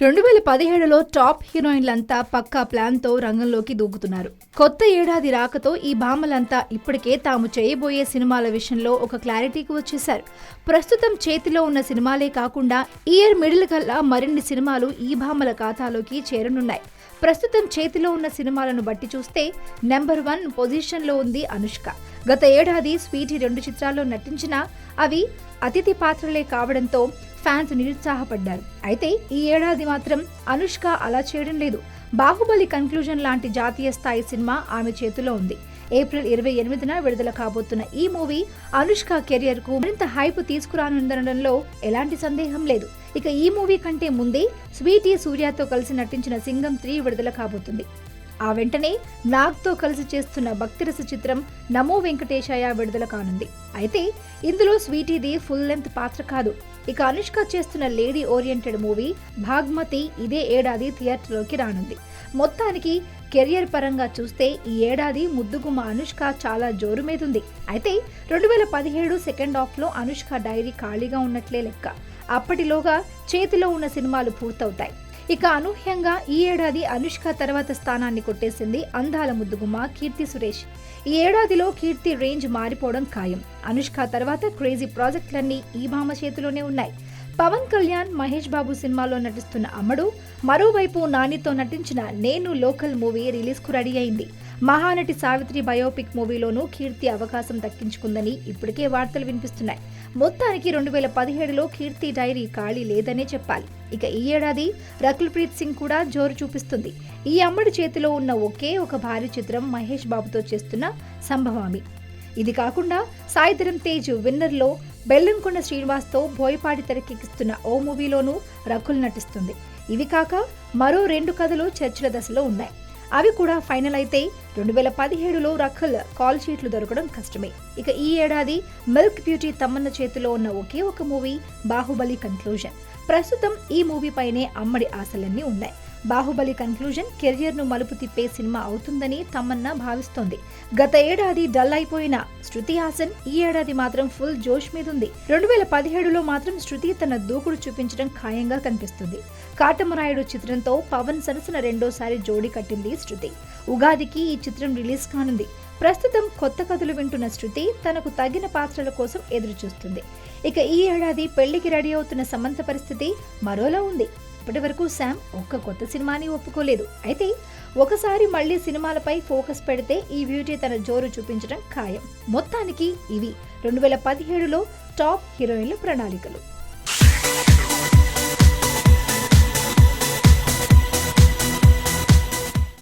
రెండు వేల పదిహేడులో టాప్ హీరోయిన్లంతా పక్కా ప్లాన్తో రంగంలోకి దూకుతున్నారు. కొత్త ఏడాది రాకతో ఈ భామలంతా ఇప్పటికే తాము చేయబోయే సినిమాల విషయంలో ఒక క్లారిటీకి వచ్చేశారు. ప్రస్తుతం చేతిలో ఉన్న సినిమాలే కాకుండా ఇయర్ మిడిల్ కల్లా మరిన్ని సినిమాలు ఈ భామల ఖాతాలోకి చేరనున్నాయి. ప్రస్తుతం చేతిలో ఉన్న సినిమాలను బట్టి చూస్తే నెంబర్ వన్ పొజిషన్లో ఉంది అనుష్క. గత ఏడాది స్వీటీ రెండు చిత్రాల్లో నటించినా అవి అతిథి పాత్రలే కావడంతో ఫ్యాన్స్ నిరుత్సాహపడ్డారు. అయితే ఈ ఏడాది మాత్రం అనుష్క అలా చేయడం లేదు. బాహుబలి కన్క్లూజన్ లాంటి జాతీయ స్థాయి సినిమా ఆమె చేతిలో ఉంది. ఏప్రిల్ ఇరవై ఎనిమిదిన విడుదల కాబోతున్న ఈ మూవీ అనుష్క కెరియర్కు మరింత హైప్ తీసుకురానుందనడంలో ఎలాంటి సందేహం లేదు. ఇక ఈ మూవీ కంటే ముందే స్వీటీ సూర్యతో కలిసి నటించిన సింగం త్రీ విడుదల కాబోతుంది. ఆ వెంటనే నాగ్తో కలిసి చేస్తున్న భక్తిరస చిత్రం నమో వెంకటేశాయ విడుదల కానుంది. అయితే ఇందులో స్వీటీది ఫుల్ లెంత్ పాత్ర కాదు. ఇక అనుష్క చేస్తున్న లేడీ ఓరియంటెడ్ మూవీ భాగ్మతి ఇదే ఏడాది థియేటర్లోకి రానుంది. మొత్తానికి కెరియర్ పరంగా చూస్తే ఈ ఏడాది ముద్దుగుమ్మ అనుష్క చాలా జోరు మీదుంది. అయితే రెండు వేల పదిహేడు సెకండ్ హాఫ్లో అనుష్క డైరీ ఖాళీగా ఉన్నట్లే లెక్క. అప్పటిలోగా చేతిలో ఉన్న సినిమాలు పూర్తవుతాయి. ఇక అనూహ్యంగా ఈ ఏడాది అనుష్క తర్వాత స్థానాన్ని కొట్టేసింది అందాల ముద్దుగుమ్మ కీర్తి సురేష్. ఈ ఏడాదిలో కీర్తి రేంజ్ మారిపోవడం ఖాయం. అనుష్క తర్వాత క్రేజీ ప్రాజెక్టులన్నీ ఈ భామ చేతిలోనే ఉన్నాయి. పవన్ కళ్యాణ్ మహేష్ బాబు సినిమాలో నటిస్తున్న అమ్మడు మరోవైపు నానితో నటించిన నేను లోకల్ మూవీ రిలీజ్కు రెడీ అయింది. మహానటి సావిత్రి బయోపిక్ మూవీలోనూ కీర్తి అవకాశం దక్కించుకుందని ఇప్పటికే వార్తలు వినిపిస్తున్నాయి. మొత్తానికి రెండు వేల పదిహేడులో కీర్తి డైరీ ఖాళీ లేదనే చెప్పాలి. ఇక ఈ ఏడాది రకుల్ ప్రీత్ సింగ్ కూడా జోరు చూపిస్తుంది. ఈ అమ్మడి చేతిలో ఉన్న ఒకే ఒక భారీ చిత్రం మహేష్ బాబుతో చేస్తున్న సంభవామి. ఇది కాకుండా సాయిధరం తేజ్ విన్నర్లో బెల్లంకొండ శ్రీనివాస్తో బోయపాటి తెరకెక్కిస్తున్న ఓ మూవీలోనూ రకుల్ నటిస్తుంది. ఇవి కాక మరో రెండు కథలు చర్చల దశలో ఉన్నాయి. అవి కూడా ఫైనల్ అయితే రెండు వేల పదిహేడులో రఖల్ కాల్ షీట్లు దొరకడం కష్టమే. ఇక ఈ ఏడాది మిల్క్ బ్యూటీ తమ్మన్న చేతిలో ఉన్న ఒకే ఒక మూవీ బాహుబలి కన్క్లూజన్. ప్రస్తుతం ఈ మూవీ పైనే అమ్మడి ఆశలన్నీ ఉన్నాయి. బాహుబలి కన్క్లూజన్ కెరియర్ను మలుపు తిప్పే సినిమా అవుతుందని తమన్నా భావిస్తోంది. గత ఏడాది డల్ అయిపోయిన శృతి హాసన్ ఈ ఏడాది మాత్రం ఫుల్ జోష్ మీదుంది. రెండు వేల పదిహేడులో మాత్రం శృతి తన దూకుడు చూపించడం ఖాయంగా కనిపిస్తుంది. కాటమరాయుడు చిత్రంతో పవన్ సరసన రెండోసారి జోడీ కట్టింది శృతి. ఉగాదికి ఈ చిత్రం రిలీజ్ కానుంది. ప్రస్తుతం కొత్త కథలు వింటున్న శృతి తనకు తగిన పాత్రల కోసం ఎదురుచూస్తుంది. ఇక ఈ ఏడాది పెళ్ళికి రెడీ అవుతున్న సమంత పరిస్థితి మరోలా ఉంది. ఇప్పటి వరకు శామ్ ఒక్క కొత్త సినిమాని ఒప్పుకోలేదు. అయితే ఒకసారి మళ్ళీ సినిమాలపై ఫోకస్ పెడితే ఈ బ్యూటీ తన జోరు చూపించడం ఖాయం. మొత్తానికి ఇవి రెండు వేల పదిహేడులో టాప్ హీరోయిన్ల ప్రణాళికలు.